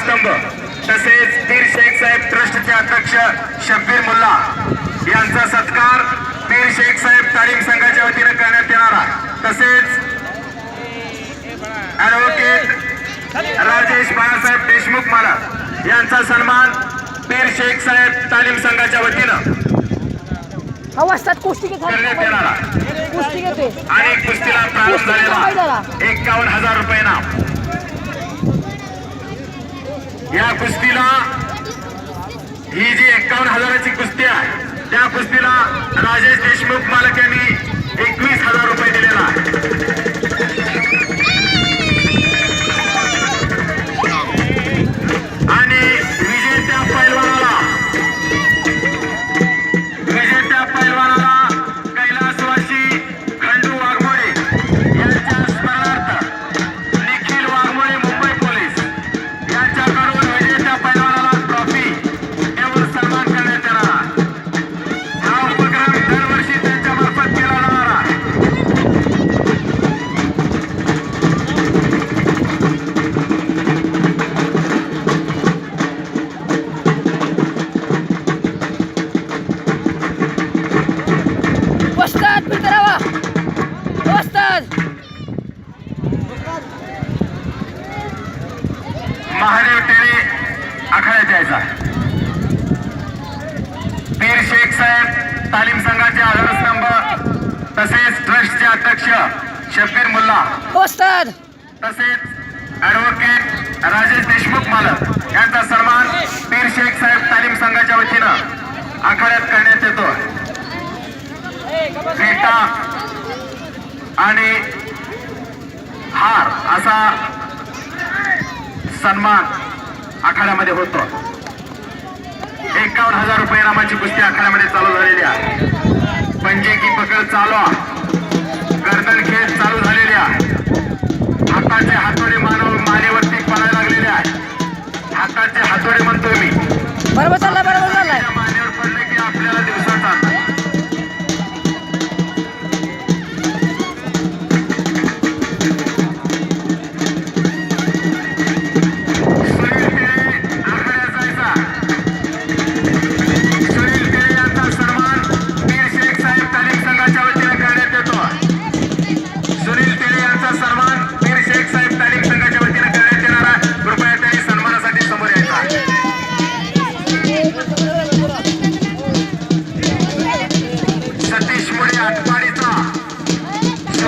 आधारस्तंभ तसेच पीर शेख साहेब ट्रस्टचे अध्यक्ष शब्बीर मुल्ला यांचा सत्कार पीर शेख साहेब तालीम संघाच्या वतीने करण्यात येणार आहे. तसेच ऍडव्होकेट राजेश बाळासाहेब देशमुख महाराज यांचा सन्मान पीर शेख साहेब तालीम संघाच्या वतीनं कुस्ती करण्यात येणार आणि कुस्तीला प्रारंभ झालेला एकावन्न हजार रुपये नाव. या कुस्तीला ही जी एकावन्न हजाराची कुस्ती आहे त्या कुस्तीला राजेश देशमुख मालक यांनी एकवीस टेरे आखाड्यात यायचा पीर शेख साहेब तालीम संघाचे आधारस्तंभ तसेच ट्रस्टचे अध्यक्ष शब्बीर मुल्ला. तसेच ऍडव्होकेट राजेश देशमुख मालक यांचा सन्मान पीर शेख साहेब तालीम संघाच्या वतीनं आखाड्यात करण्यात येतो. क्रीटा आणि हार असा सन्मान. आखाड्यामध्ये होतो. एकावन्न हजार रुपये नामाची कुस्ती आखाड्यामध्ये चालू झालेली आहे. पंजे की पकड चालू गर्दन खेळ चालू झालेले आहे. हाताचे हातोडे मानव मानेवरती पडायला लागलेले आहे. हाताचे हातोडे म्हणतोय मी.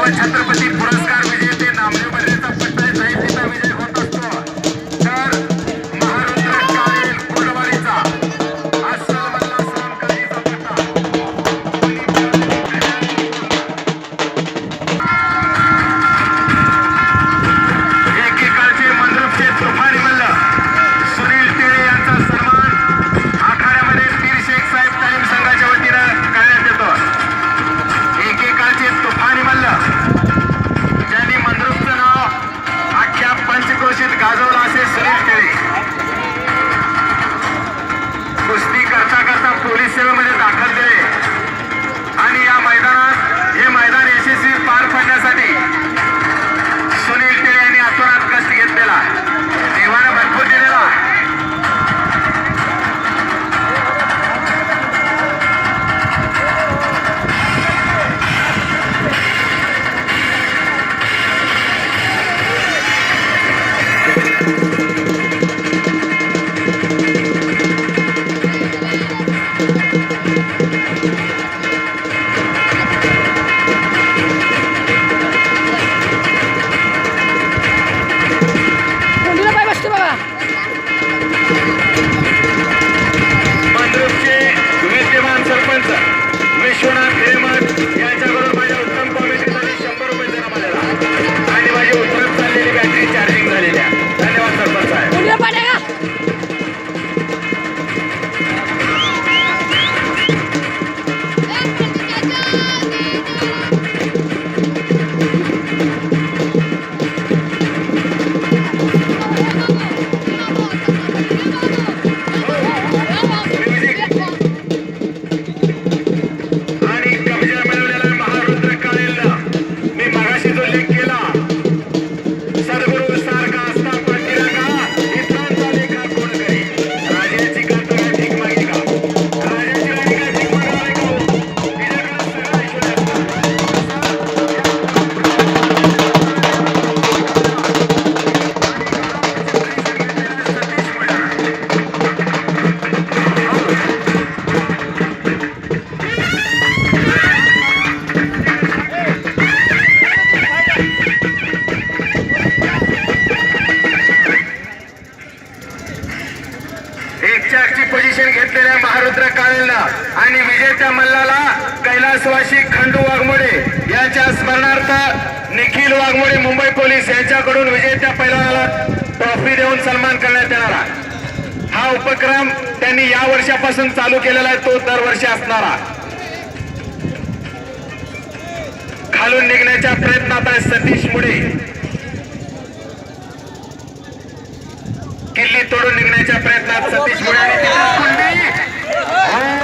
hewan yang terpenting मल्ल आणि विजेत्या मल्लाला कैलासवासी खंडू वाघमोडे यांच्या स्मरणार्थ निखिल वाघमोडे मुंबई पोलीस यांच्याकडून विजेत्या पैलवानाला ट्रॉफी देऊन सन्मान करण्यात येणार आहे. हा उपक्रम त्यांनी या वर्षापासून चालू केलेला आहे तो दरवर्षी असणारा खालून निघण्याच्या प्रयत्नात आहे सतीश मुळे किल्ली तोडून निघण्याच्या प्रयत्नात सतीश मुळे आणि は。